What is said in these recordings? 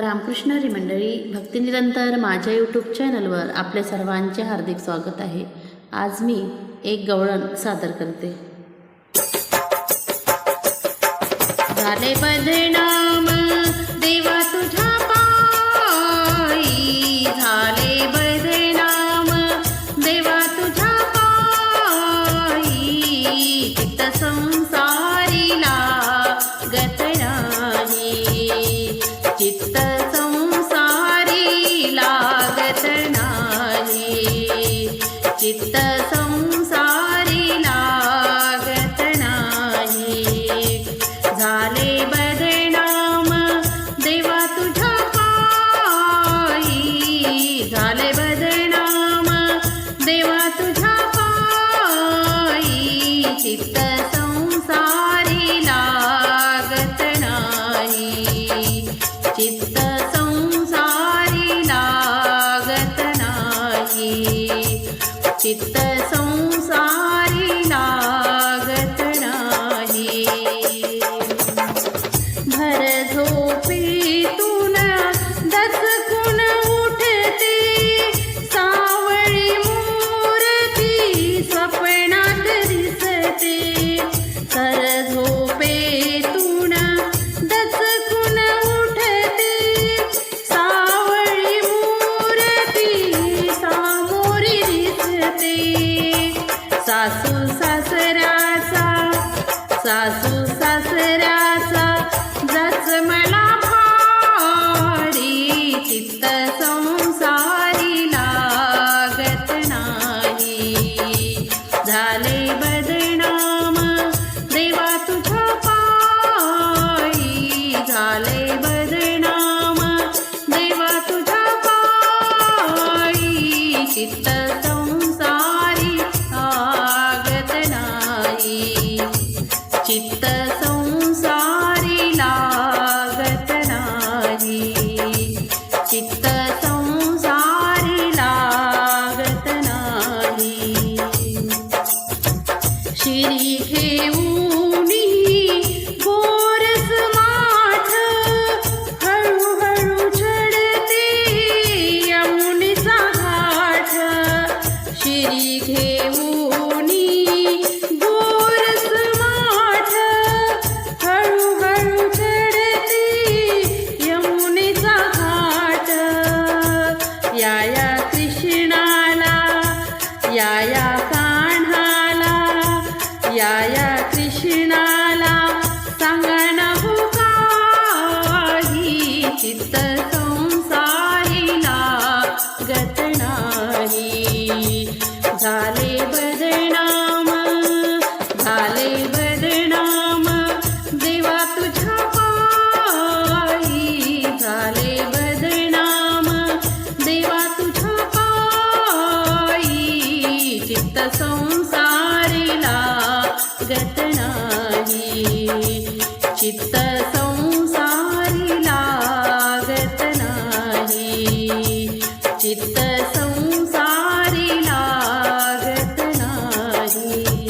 रामकृष्णरी मंडळी भक्तिनिरंतर माझ्या यूट्यूब चॅनलवर आपल्या सर्वांचे हार्दिक स्वागत आहे. आज मी एक गवळण सादर करते. झाले बदनाम चित्त संसारी लागत नाही चित्त संसारी लागत नाही चित्त संसारी लागत नाही भर झोपेतून दचकून उठते cosas. या या कृष्णाला या या कान्हाला या या कृष्णाला सांगण हो काही चित्त संसारीला गत नाही. झाले बदनाम झाले संसारी लागत नाही चित्त संसारी लागत नाही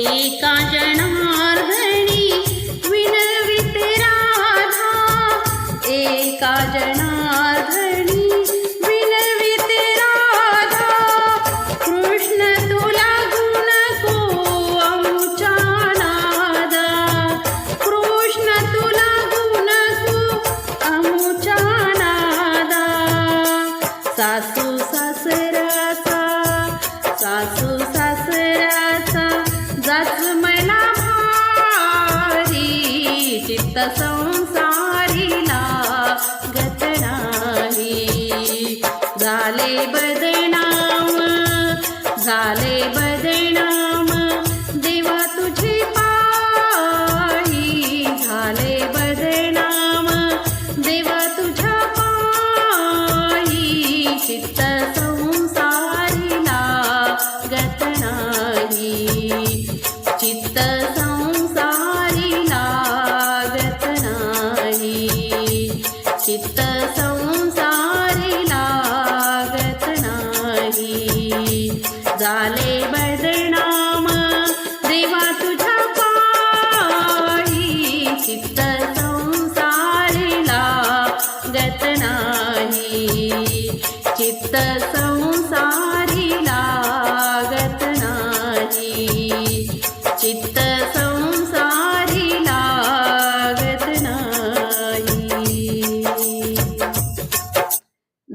एका जनार्दनी विनविते राधा एका जनार्दनी संसारीला गत नाही झाले बदनाम झाले देवा तुझ्या चित्त संसारीला गत नाही. चित्त सं